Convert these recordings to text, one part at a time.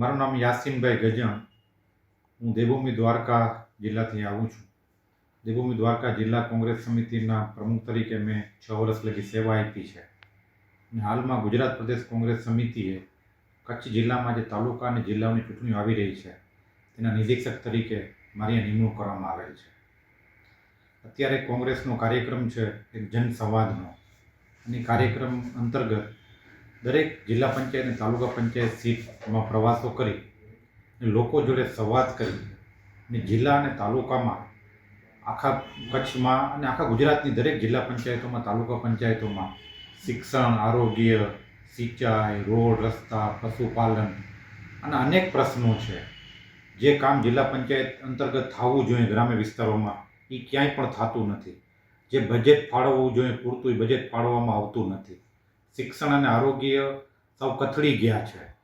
મારું નામ યાસીનભાઈ ગજણ. હું દેવભૂમિ દ્વારકા જિલ્લાથી આવું છું. દેવભૂમિ દ્વારકા જિલ્લા કોંગ્રેસ સમિતિના પ્રમુખ તરીકે મેં છ વર્ષ લગી સેવા આપી છે. અને હાલમાં ગુજરાત પ્રદેશ કોંગ્રેસ સમિતિએ કચ્છ જિલ્લામાં જે તાલુકા અને જિલ્લાઓની ચૂંટણીઓ આવી રહી છે, તેના નિરીક્ષક તરીકે મારી નિમણૂક કરવામાં આવેલ છે. અત્યારે કોંગ્રેસનો કાર્યક્રમ છે એક જનસંવાદનો. અને કાર્યક્રમ અંતર્ગત દરેક જિલ્લા પંચાયત અને તાલુકા પંચાયત સીટમાં પ્રવાસો કરી અને લોકો જોડે સંવાદ કરી અને જિલ્લા અને તાલુકામાં આખા કચ્છમાં અને આખા ગુજરાતની દરેક જિલ્લા પંચાયતોમાં, તાલુકા પંચાયતોમાં શિક્ષણ, આરોગ્ય, સિંચાઈ, રોડ, રસ્તા, પશુપાલન અને અનેક પ્રશ્નો છે. જે કામ જિલ્લા પંચાયત અંતર્ગત થવું જોઈએ ગ્રામ્ય વિસ્તારોમાં એ ક્યાંય પણ થતું નથી. જે બજેટ ફાળવવું જોઈએ પૂરતું એ બજેટ ફાળવવામાં આવતું નથી. શિક્ષણ અને આરોગ્ય સાવ કથળી ગયા છે.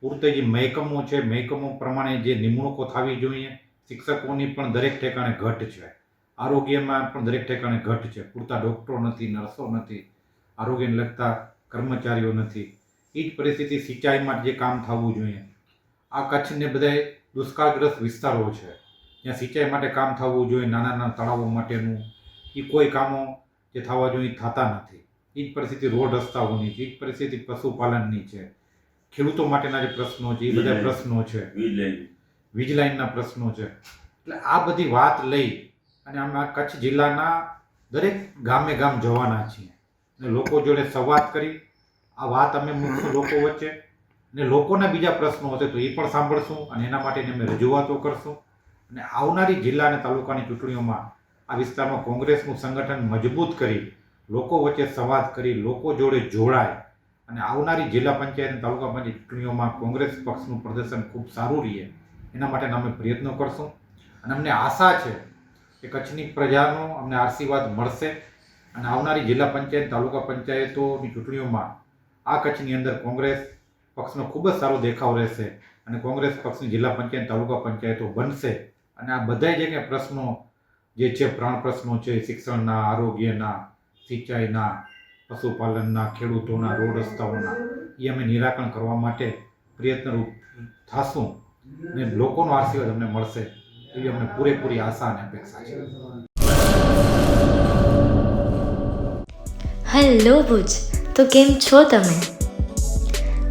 પૂરતે જે મહેકમો છે, મહેકમો પ્રમાણે જે નિમણૂકો થવી જોઈએ, શિક્ષકોની પણ દરેક ઠેકાણે ઘટ છે. આરોગ્યમાં પણ દરેક ઠેકાણે ઘટ છે. પૂરતા ડૉક્ટરો નથી, નર્સો નથી, આરોગ્યને લગતા કર્મચારીઓ નથી. એ જ પરિસ્થિતિ સિંચાઈમાં જે કામ થવું જોઈએ. આ કચ્છને બધાય દુષ્કાળગ્રસ્ત વિસ્તારો છે. જ્યાં સિંચાઈ માટે કામ થવું જોઈએ નાના નાના તળાવો માટેનું. એ કોઈ કામો જે થવા જોઈએ થતા નથી. એ જ પરિસ્થિતિ રોડ રસ્તાઓની છે એ જ પરિસ્થિતિ પશુપાલનની છે. ખેડૂતો માટેના જે પ્રશ્નો છે એ બધા પ્રશ્નો છે. વીજ લાઇનના પ્રશ્નો છે. એટલે આ બધી વાત લઈ અને અમે કચ્છ જિલ્લાના દરેક ગામે ગામ જવાના છીએ. અને લોકો જોડે સંવાદ કરી આ વાત અમે મૂકશું લોકો વચ્ચે. અને લોકોના બીજા પ્રશ્નો હશે તો એ પણ સાંભળશું અને એના માટેની અમે રજૂઆતો કરશું. અને આવનારી જિલ્લા અને તાલુકાની ચૂંટણીઓમાં આ વિસ્તારમાં કોંગ્રેસનું સંગઠન મજબૂત કરી લોકો વચ્ચે સંવાદ કરી લોકો જોડે જોડાય અને આવનારી જિલ્લા પંચાયત અને તાલુકા પંચાયત ચૂંટણીઓમાં કોંગ્રેસ પક્ષનું પ્રદર્શન ખૂબ સારું રહે. એના માટેના અમે પ્રયત્નો કરશું. અને અમને આશા છે કે કચ્છની પ્રજાનો અમને આશીર્વાદ મળશે. અને આવનારી જિલ્લા પંચાયત, તાલુકા પંચાયતોની ચૂંટણીઓમાં આ કચ્છની અંદર કોંગ્રેસ પક્ષનો ખૂબ જ સારો દેખાવ રહેશે અને કોંગ્રેસ પક્ષની જિલ્લા પંચાયત, તાલુકા પંચાયતો બનશે. અને આ બધા જે કંઈ પ્રશ્નો જે છે, પ્રાણ પ્રશ્નો છે, શિક્ષણના, આરોગ્યના સિંચાઈના, પશુપાલનના, ખેડૂતોના, રોડ રસ્તાઓના એ અમે નિરાકરણ કરવા માટે પ્રયત્નરૂપ થાશું અને લોકોનો આશીર્વાદ અમને મળશે એવી અમને પૂરેપૂરી આશા અને અપેક્ષા છે. હેલો ભુજ, તો કેમ છો તમે?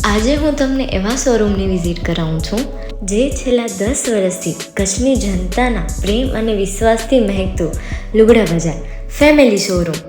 આજે હું તમને એવા શોરૂમની વિઝિટ કરાવું છું જે છેલ્લા દસ વર્ષથી કચ્છની જનતાના પ્રેમ અને વિશ્વાસથી મહેકતું લુગડા બજાર ફેમિલી શોરૂમ